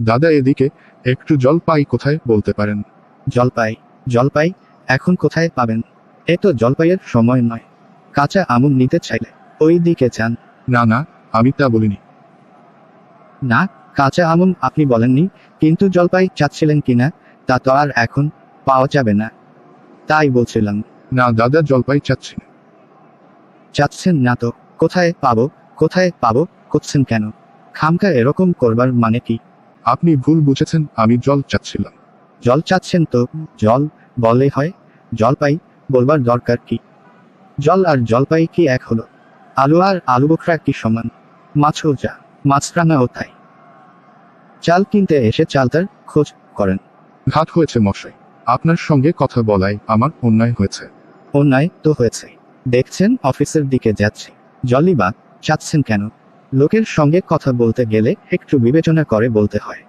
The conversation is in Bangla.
দাদা এদিকে একটু জলপাই কোথায় বলতে পারেন? জলপাই জলপাই এখন কোথায় পাবেন? এ তো জলপাইয়ের সময় নয়। কাঁচা আমুন নিতে চাইলে ওই দিকে যান। না না আমি তা বলিনি। না কাঁচা আমুন আপনি বলেননি কিন্তু জলপাই চাচ্ছিলেন কিনা তা তো আর এখন পাওয়া যাবে না। তাই বলছিলাম। না দাদা জলপাই চাচ্ছি না চাচ্ছেন না তো কোথায় পাবো কোথায় পাবো করছেন কেন? খামকা এরকম করবার মানে কি? আপনি ভুল বুঝেছেন আমি জল চাচ্ছিলাম। জল চাচ্ছেন তো জল বলে হয় জলপাই বলবার দরকার কি? জল আর জলপাই কি এক হলো? আলু আর আলু বোখরা কি সমান? মাছও যা মাছরাঙাও তাই। চাল কিনতে এসে চালতার খোঁজ করেন। ঘাট হয়েছে মশাই আপনার সঙ্গে কথা বলায় আমার অন্যায় হয়েছে। অন্যায় তো হয়েছে। দেখছেন অফিসের দিকে যাচ্ছে। জলই বা চাচ্ছেন কেন? লোকের সঙ্গে কথা বলতে গেলে একটু বিবেচনা করে বলতে হয়।